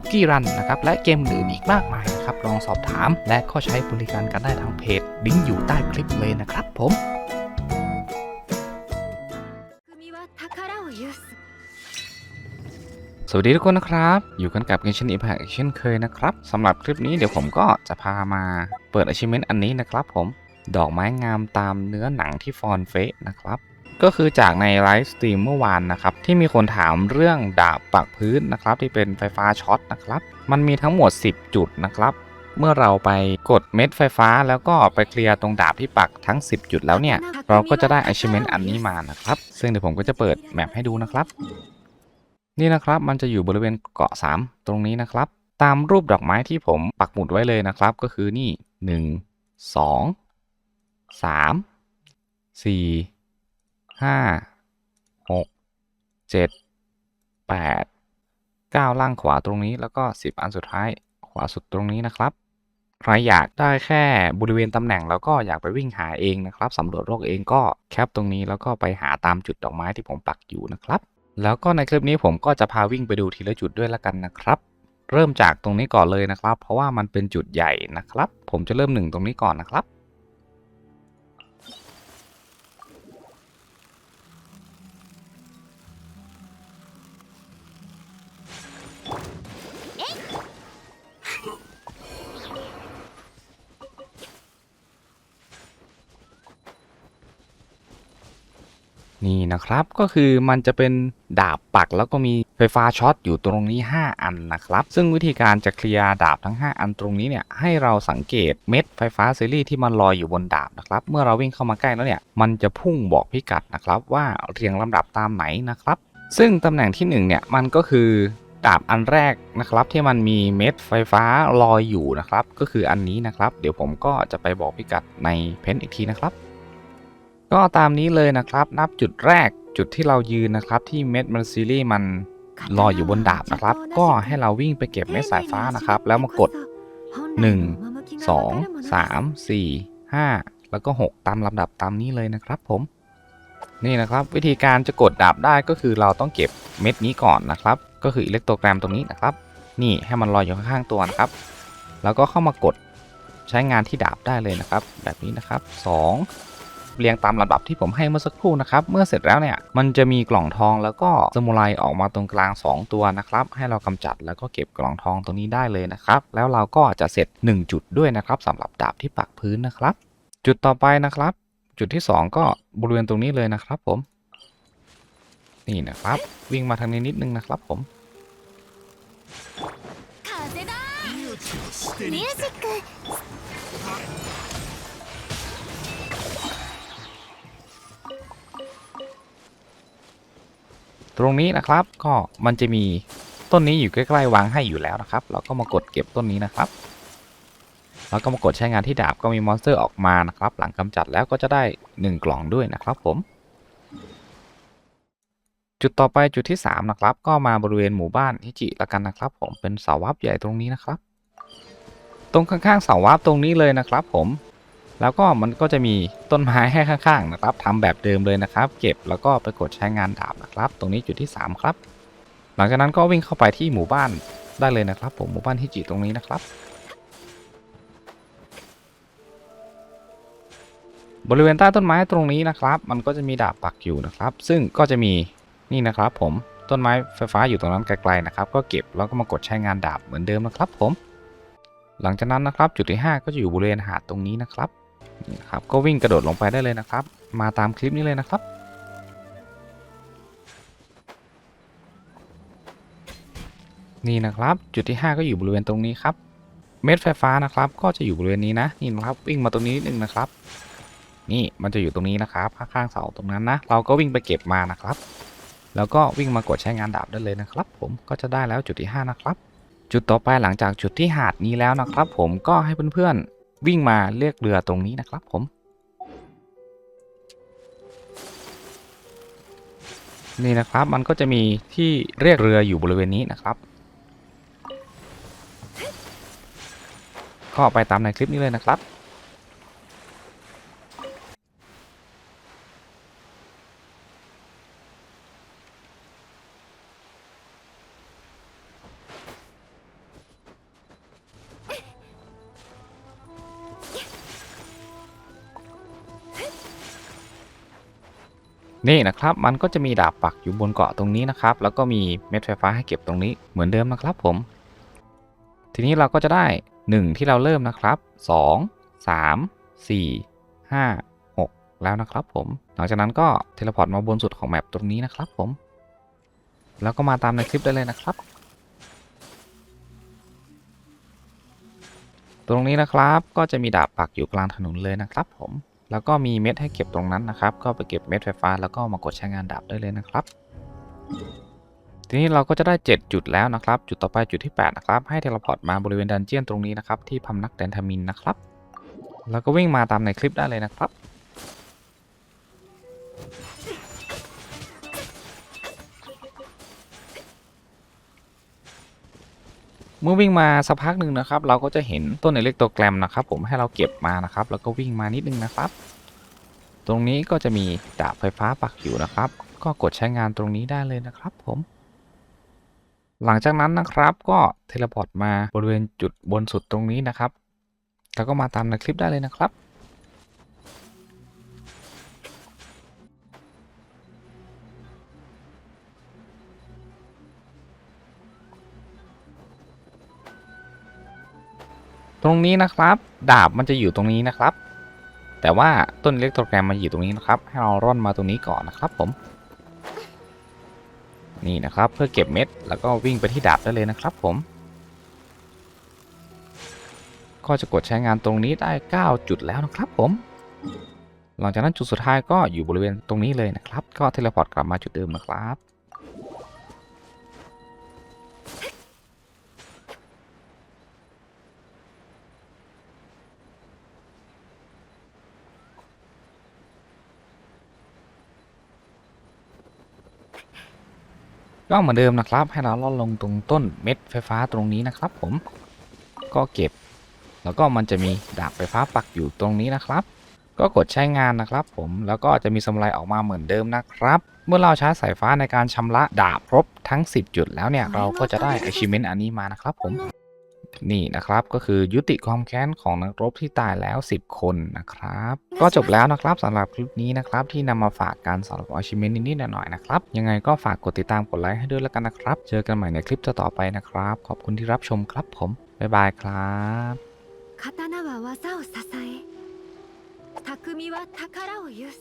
ุกกี้รันนะครับและเกมอื่นอีกมากมายนะครับลองสอบถาม และก็ใช้บริการกันได้ทางเพจลิงก์อยู่ใต้คลิปเลยนะครับผมสวัสดีทุกคนนะครับ อยู่กันกับ Genshin Impact เช่นเคยนะครับสำหรับคลิปนี้เดี๋ยวผมก็จะพามาเปิดอิชิเม้นต์อันนี้นะครับผม ดอกไม้งามตามเนื้อหนังที่ฟอนเฟสนะครับ ก็คือจากในไลฟ์สตรีมเมื่อวานนะครับ ที่มีคนถามเรื่องดาบปักพื้นนะครับ ที่เป็นไฟฟ้าช็อตนะครับ มันมีทั้งหมด 10 จุดนะครับเมื่อเราไปกดเม็ดไฟฟ้าแล้วก็ไปเคลียร์ตรงดาบที่ปักทั้ง 10 จุดแล้วเนี่ย เราก็จะได้ achievement อันนี้มานะครับ ซึ่งเดี๋ยวผมก็จะเปิดแมปให้ดูนะครับ นี่นะครับมันจะอยู่บริเวณเกาะ 3 ตรงนี้นะครับ ตามรูปดอกไม้ที่ผมปักหมุดไว้เลยนะครับ ก็คือนี่ 1 2 3 4 5 6 7 8 9ล่างขวาตรงนี้แล้วก็10อันสุดท้ายขวาสุดตรงนี้นะครับ ใครอยากได้แค่บริเวณตำแหน่งแล้วก็อยากไปวิ่งหาเองนะครับสำรวจโลกเองก็แคปตรงนี้แล้วก็ไปหาตามจุดดอกไม้ที่ผมปักอยู่นะครับ แล้วก็ในคลิปนี้ผมก็จะพาวิ่งไปดูทีละจุดด้วยละกันนะครับเริ่มจากตรงนี้ก่อนเลยนะครับ เพราะว่ามันเป็นจุดใหญ่นะครับ ผมจะเริ่มหนึ่งตรงนี้ก่อนนะครับ นี่นะครับก็คือมันจะเป็นดาบปักแล้วก็มีไฟฟ้าช็อตอยู่ตรงนี้ 5 อันนะครับ ซึ่งวิธีการจะเคลียร์ดาบทั้ง 5 อันตรงนี้เนี่ยให้เราสังเกตเม็ดไฟฟ้าซีรีส์ที่มันลอยอยู่บนดาบนะครับ เมื่อเราวิ่งเข้ามาใกล้แล้วเนี่ยมันจะพุ่งบอกพิกัดนะครับว่าเรียงลำดับตามไหนนะครับ ซึ่งตำแหน่งที่1เนี่ยมันก็คือดาบอันแรกนะครับที่มันมีเม็ดไฟฟ้าลอยอยู่นะครับ ก็คืออันนี้นะครับ เดี๋ยวผมก็จะไปบอกพิกัดในเพนอีกทีนะครับ ก็ตามนี้เลยนะครับ นับจุดแรกจุดที่เรายืนนะครับ ที่เม็ดมันซีรีส์มันลอยอยู่บนดาบนะครับ ก็ให้เราวิ่งไปเก็บเม็ดสายฟ้านะครับ แล้วมากด 1 2 3 4 5 แล้วก็ 6 ตามลำดับตามนี้เลยนะครับผม นี่นะครับวิธีการจะกดดาบได้ก็คือเราต้องเก็บเม็ดนี้ก่อนนะครับ ก็คืออิเล็กโทรแกรมตรงนี้นะครับ นี่ให้มันลอยอยู่ข้างๆตัวนะครับ แล้วก็เข้ามากดใช้งานที่ดาบได้เลยนะครับ แบบนี้นะครับ 2 เรียงตามลำดับที่ผมให้เมื่อสักครู่นะครับ เมื่อเสร็จแล้วเนี่ย มันจะมีกล่องทองแล้วก็สมุไรออกมาตรงกลาง 2 ตัวนะครับ ให้เรากำจัดแล้วก็เก็บกล่องทองตรงนี้ได้เลยนะครับ แล้วเราก็จะเสร็จ 1 จุดด้วยนะครับสำหรับดาบที่ปักพื้นนะครับ จุดต่อไปนะครับ จุดที่ 2 ก็บริเวณตรงนี้เลยนะครับ ผม นี่นะครับ วิ่งมาทางนี้นิดนึงนะครับ ผม 風だミュージック ตรงนี้นะครับก็มันจะมีต้นนี้อยู่ใกล้ๆวางให้อยู่แล้วนะครับ เราก็มากดเก็บต้นนี้นะครับ แล้วก็มากดใช้งานที่ดาบก็มีมอนสเตอร์ออกมานะครับ หลังกำจัดแล้วก็จะได้ 1 กล่องด้วยนะครับผม จุดต่อไปจุดที่ 3 นะครับ ก็มาบริเวณหมู่บ้านฮิจิละกันนะครับ ผมเป็นเสาวับใหญ่ตรงนี้นะครับ ตรงข้างๆเสาวับตรงนี้เลยนะครับ ผม แล้วก็มันก็จะมีต้นไม้ให้ข้างๆนะครับทำแบบเดิมเลยนะครับ เก็บแล้วก็ไปกดใช้งานดาบนะครับ ตรงนี้จุดที่ 3 ครับ หลังจากนั้นก็วิ่งเข้าไปที่หมู่บ้านได้เลยนะครับ ผมหมู่บ้านฮิจิตรงนี้นะครับ บริเวณใต้ต้นไม้ตรงนี้นะครับ มันก็จะมีดาบปักอยู่นะครับ ซึ่งก็จะมีนี่นะครับผมต้นไม้ไฟฟ้าอยู่ตรงนั้นไกลๆนะครับ ก็เก็บแล้วก็มากดใช้งานดาบเหมือนเดิมนะครับผม หลังจากนั้นนะครับจุดที่ 5 ก็จะอยู่บริเวณหาดตรงนี้นะครับ ครับก็วิ่งกระโดดลงไปได้เลยนะครับ มาตามคลิปนี้เลยนะครับ นี่นะครับจุดที่ 5 ก็อยู่บริเวณตรงนี้ครับ เม็ดไฟฟ้านะครับ ก็จะอยู่บริเวณนี้นะนี่นะครับวิ่งมาตรงนี้นิดนึงนะครับ นี่มันจะอยู่ตรงนี้นะครับข้างๆเสาตรงนั้นนะ เราก็วิ่งไปเก็บมานะครับ แล้วก็วิ่งมากดใช้งานดาบได้เลยนะครับ ผมก็จะได้แล้วจุดที่ 5 นะครับ จุดต่อไปหลังจากจุดที่หาดนี้แล้วนะครับ ผมก็ให้เพื่อนๆ วิ่งมาเรียกเรือตรงนี้นะครับผม นี่นะครับมันก็จะมีที่เรียกเรืออยู่บริเวณนี้นะครับ ก็ไปตามในคลิปนี้เลยนะครับ นี่นะครับมันก็จะมีดาบปักอยู่บนเกาะตรงนี้นะครับ แล้วก็มีเม็ดไฟฟ้าให้เก็บตรงนี้เหมือนเดิมนะครับผม ทีนี้เราก็จะได้ 1 ที่เราเริ่มนะครับ 2 3 4 5 6 แล้วนะครับผม หลังจากนั้นก็เทเลพอร์ตมาบนสุดของแมปตรงนี้นะครับผม แล้วก็มาตามในคลิปได้เลยนะครับ ตรงนี้นะครับก็จะมีดาบปักอยู่กลางถนนเลยนะครับผม แล้วก็มีเม็ดให้เก็บตรงนั้นนะครับ ก็ไปเก็บเม็ดไฟฟ้าแล้วก็มากดใช้งานดาบได้เลยนะครับ ทีนี้เราก็จะได้ 7 จุดแล้วนะครับ จุดต่อไปจุดที่ 8 นะครับ ให้เทเลพอร์ตมาบริเวณดันเจียนตรงนี้นะครับที่พำนักแดนทามินนะครับ แล้วก็วิ่งมาตามในคลิปได้เลยนะครับ เมื่อวิ่งมาสักพักหนึ่งนะครับ เราก็จะเห็นต้นอิเล็กโตแกรมนะครับ ผมให้เราเก็บมานะครับ แล้วก็วิ่งมานิดนึงนะครับ ตรงนี้ก็จะมีดาบไฟฟ้าปักอยู่นะครับ ก็กดใช้งานตรงนี้ได้เลยนะครับผม หลังจากนั้นนะครับก็เทเลพอร์ตมาบริเวณจุดบนสุดตรงนี้นะครับ แล้วก็มาตามในคลิปได้เลยนะครับ ตรงนี้นะครับ ดาบมันจะอยู่ตรงนี้นะครับ แต่ว่าต้นอิเล็กโทรแกรมมันอยู่ตรงนี้นะครับ ให้เราร่อนมาตรงนี้ก่อนนะครับผม นี่นะครับเพื่อเก็บเม็ด แล้วก็วิ่งไปที่ดาบได้เลยนะครับผม ก็จะกดใช้งานตรงนี้ได้ 9 จุดแล้วนะครับผม หลังจากนั้นจุดสุดท้ายก็อยู่บริเวณตรงนี้เลยนะครับ ก็เทเลพอร์ตกลับมาจุดเดิมนะครับ ก็เหมือนเดิมนะครับ ให้เราล่อนลงตรงต้นเม็ดไฟฟ้าตรงนี้นะครับผมก็เก็บ แล้วก็มันจะมีดาบไฟฟ้าปักอยู่ตรงนี้นะครับ ก็กดใช้งานนะครับ ผมแล้วก็จะมีสำไรออกมาเหมือนเดิมนะครับ เมื่อเราใช้สายฟ้าในการชำระดาบครบทั้ง 10 จุดแล้วเนี่ยเราก็จะได้ achievement อันนี้มานะครับผม นี่นะครับก็คือยุติความแค้นของนักรบที่ตายแล้ว 10 คนนะครับ ก็จบแล้วนะครับสำหรับคลิปนี้นะครับ ที่นำมาฝากการสำหรับ achievement นิดๆหน่อยๆนะครับ ยังไงก็ฝากกดติดตามกดไลค์ให้ด้วยแล้วกันนะครับ เจอกันใหม่ในคลิปต่อๆไปนะครับ ขอบคุณที่รับชมครับผม บ๊ายบายครับ 刀は技を支え匠は宝を有す